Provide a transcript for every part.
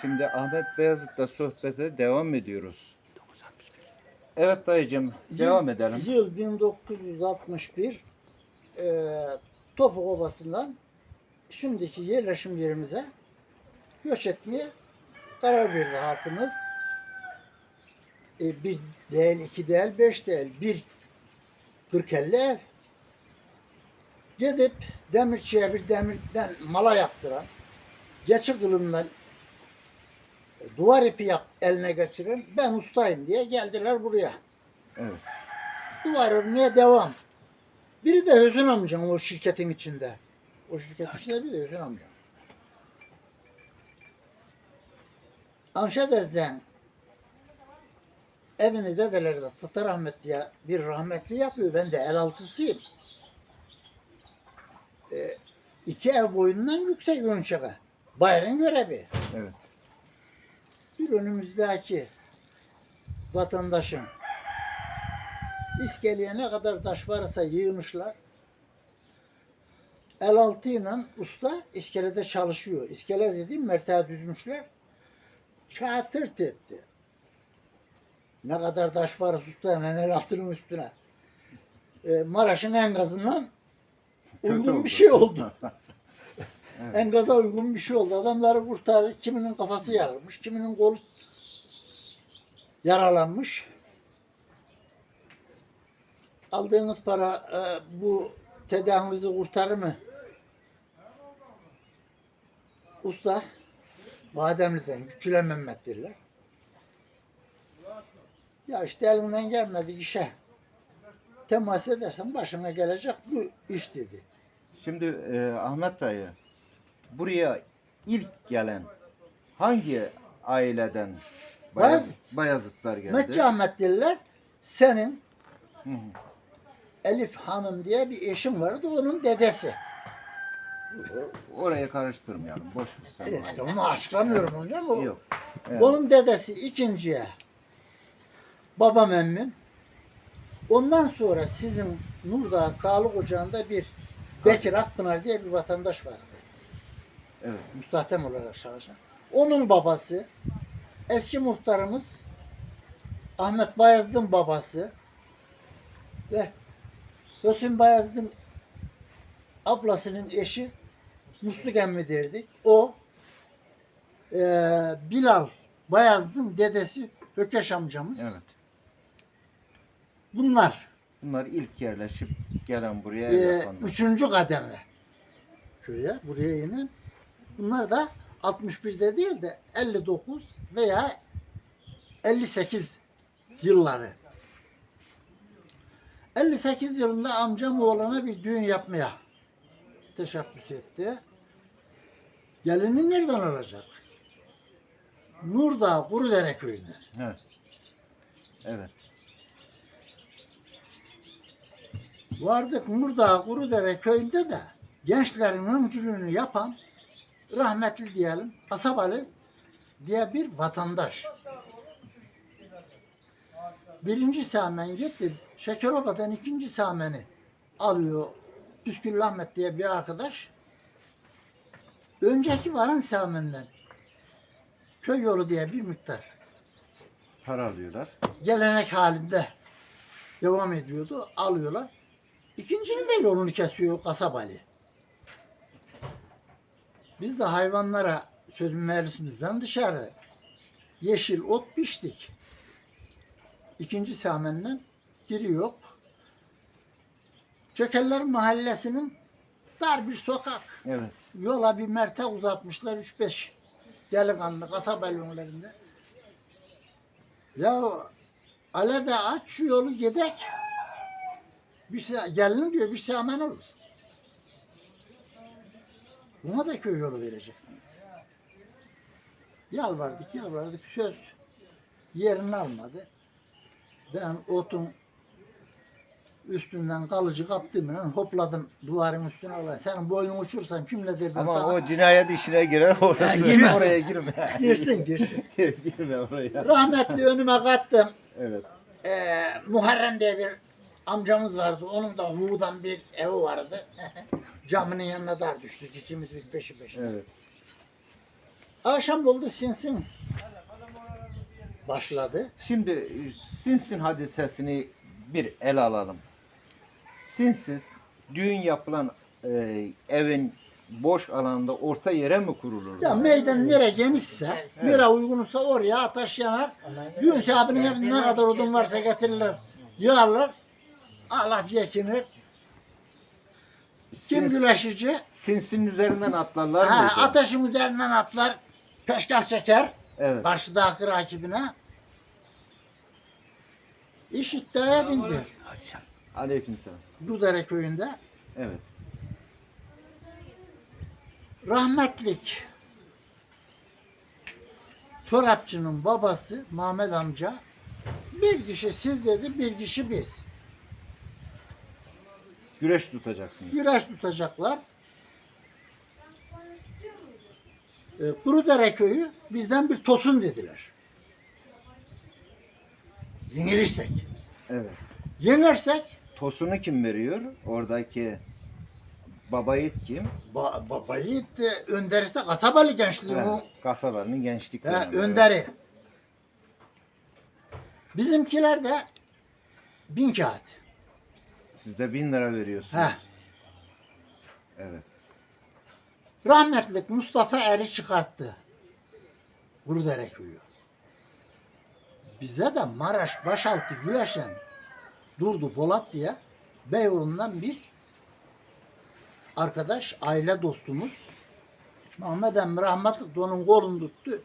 Şimdi Ahmet Beyazıt'la sohbete devam ediyoruz. Evet dayıcım devam edelim. Yıl 1961 e, Topuk Obası'ndan şimdiki yerleşim yerimize göç etmeye karar verdi halkımız. E, bir değil, iki değil, beş değil, bir 40 50 ev. Gidip demirçiye bir demirden mala yaptıran, geçi kılından duvar ipi yap eline geçiren ben ustayım diye geldiler buraya. Evet. Duvar örmeye devam. Biri de Hüsnü amcam o şirketin içinde. O şirketin içinde bir de Hüsnü amcam. Amşedez'den evini dedeleri de Tatar rahmetliye bir rahmetli yapıyor. Ben de el altısıyım. Ee, iki ev boyundan yüksek ölçebe. Bayrın görevi. Evet. Bir önümüzdeki vatandaşın iskeleye ne kadar taş varsa yığmışlar. El altıyla usta iskelede çalışıyor. İskele dediğim merteğe düzmüşler. Çatırt etti. Ne kadar taş var usta hemen el altının üstüne. Ee, Maraş'ın enkazından uygun bir şey oldu. Evet. Engaza uygun bir şey oldu. Adamları kurtardı. Kiminin kafası yarılmış, kiminin kolu yaralanmış. Aldığınız para e, bu tedavinizi kurtarır mı? Usta Bademli'den Güçlü Mehmet derler. Ya işte elinden gelmedi işe. Temas edersen başına gelecek bu iş dedi. Şimdi e, Ahmet dayı buraya ilk gelen hangi aileden Bayazıt. Bayazıtlar geldi? Metci Ahmet. Senin Hı hı. Elif Hanım diye bir eşim vardı. Onun dedesi. Oraya karıştırmayalım. Boş ver sen. Evet, açıklamıyorum onu mi? O- Yok. Evet. Onun dedesi ikinciye babam emmin. Ondan sonra sizin Nurdağ Sağlık Ocağı'nda bir Bekir Akpınar diye bir vatandaş vardı. Evet. Müstahdem olarak çalışan. Onun babası eski muhtarımız Ahmet Bayezid'in babası ve Hüsnü Bayezid'in ablasının eşi Musluk emmi derdik. O eee, Bilal Bayezid'in dedesi Hökeş amcamız. Evet. Bunlar Bunlar ilk yerleşip gelen buraya yapanlar. üçüncü kademe köye buraya inen. Bunlar da 61'de değil de 59 veya 58 yılları. 58 yılında amcam oğlana bir düğün yapmaya teşebbüs etti. Gelini nereden alacak? Nurdağ Kurudere köyünden. Evet. Evet. Vardık Nurdağ Kurudere köyünde de gençlerin öncülüğünü yapan rahmetli diyelim Asabalı diye bir vatandaş. Birinci samen gitti. Şekeroba'dan ikinci sameni alıyor. Püskül Ahmet diye bir arkadaş. Önceki varan samenden köy yolu diye bir miktar Para alıyorlar. gelenek halinde devam ediyordu. Alıyorlar. İkincinin de yolunu kesiyor kasabalı. Biz de hayvanlara sözüm meclisimizden dışarı yeşil ot biçtik. İkinci samenden giriyor. Çökeller mahallesinin dar bir sokak. Evet. Yola bir merte uzatmışlar 3-5 delikanlı kasaba önlerinde. Ya ale de aç şu yolu gidek. Bir şey, gelin diyor bir şey olur. Buna da köy yolu vereceksiniz. Yalvardık yalvardık söz yerini almadı. Ben otun üstünden kalıcı kaptım hopladım duvarın üstüne alay. Senin boynun uçursam kimle der ben Ama sana- o cinayet işine girer orası. girme. oraya girme. Girsin girsin. girme oraya. Rahmetli önüme kattım. Evet. Ee, Muharrem diye bir amcamız vardı. Onun da Hu'dan bir evi vardı. Camının yanına dar düştük. ikimiz bir peşi peşine. Evet. Akşam oldu sinsin. Başladı. Şimdi Sinsin hadisesini bir ele alalım. Sinsiz düğün yapılan e, evin boş alanda orta yere mi kurulur? Ya meydan nere genişse, nere uygunsa oraya ateş yanar. Düğün sahibinin evinde ne kadar odun varsa getirirler. Yağarlar. Allah yekinir. Kim Sins- güleşici? Sinsin üzerinden atlarlar Ha, mıydı? ateşin üzerinden atlar. Peşkaf çeker. Evet. Karşıdaki rakibine. İş iddiaya bindi. Aleykümselam. Dudere köyünde. Evet. Rahmetlik çorapçının babası Mehmet amca bir kişi siz dedi bir kişi biz. Güreş tutacaksınız. Güreş tutacaklar. E, Kurudere köyü bizden bir tosun dediler. Yenilirsek. Evet. Yenersek Tosunu kim veriyor? Oradaki baba yiğit kim? ba babayı de önderi de kasabalı gençliği Evet, bu. kasabanın gençlik He, dönemi. önderi. Bizimkiler de bin kağıt. Siz de bin lira veriyorsunuz. He. Evet. Rahmetlik Mustafa Eri çıkarttı. Kurudere köyü. Bize de Maraş başaltı güleşen Durdu Polat diye Beyoğlu'ndan bir arkadaş, aile dostumuz Mehmet emmi rahmetlik de onun kolunu tuttu.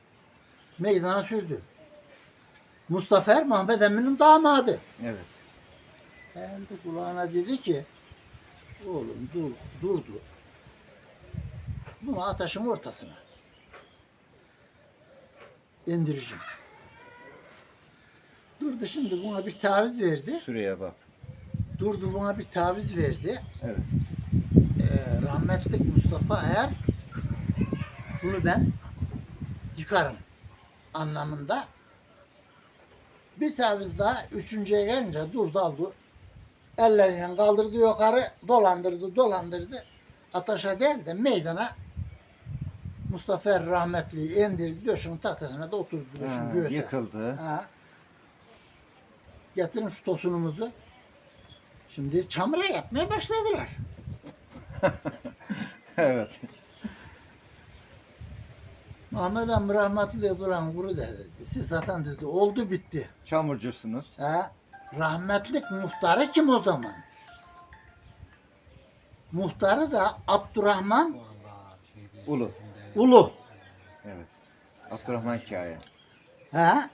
Meydana sürdü. Mustafa Er Mehmet emminin damadı. Evet. Kendi kulağına dedi ki oğlum dur, durdu. Bunu ateşin ortasına indireceğim. Durdu şimdi buna bir taviz verdi. Süreye bak. Durdu buna bir taviz verdi. Evet. Ee, rahmetlik Mustafa Er bunu ben yıkarım anlamında. Bir taviz daha üçüncüye gelince durdu aldı. Elleriyle kaldırdı yukarı dolandırdı dolandırdı. Ataşa değil de meydana Mustafa rahmetliyi indirdi döşün tahtasına da oturdu Ha, döşün göğsüne. yıkıldı. Ha. Getirin şu tosunumuzu. Şimdi çamura yatmaya başladılar. evet. Ahmet Emre rahmetli duran kuru dedi. Siz zaten dedi oldu bitti. Çamurcusunuz. Ha? Rahmetlik muhtarı kim o zaman? Muhtarı da Abdurrahman Ulu. Ulu. Evet. Abdurrahman Kaya. Ha?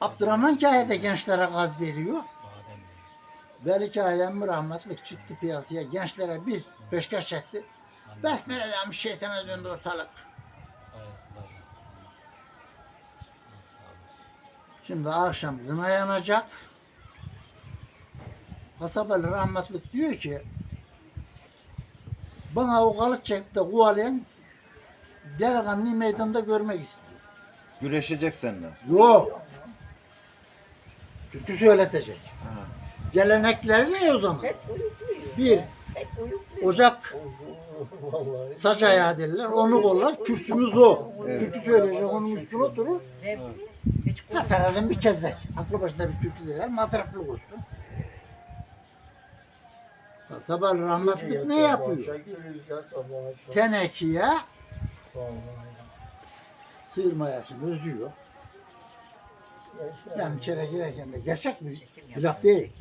Abdurrahman Kaya da gençlere gaz veriyor. Veli Kaya emmi rahmetlik çıktı piyasaya. Gençlere bir peşkeş çekti. Besmele demiş şeytana döndü ortalık. Şimdi akşam gına yanacak. Kasabalı rahmetlik diyor ki bana o kalıç çekti de kovalayan delikanlıyı meydanda görmek istiyor. Güreşecek seninle. Yok. Türkü söyletecek. Ha. Gelenekleri ne o zaman? Bir, ocak saç ayağı derler. Onu kollar. Kürsümüz o. Evet. Türkü söyleyecek. Onun üstüne oturur. Hep taraftan bir kezek. Aklı başında bir türkü derler. Matraplı olsun. Sabah rahmetlik ne yapıyor? Tenekeye sığır mayasını özüyor. Ben içeri girerken de gerçek mi? Bir laf değil.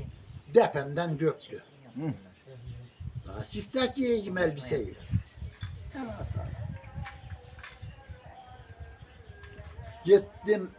Depemden döktü. Hı. Daha siftah giyeyim elbiseyi. Hemen. Gittim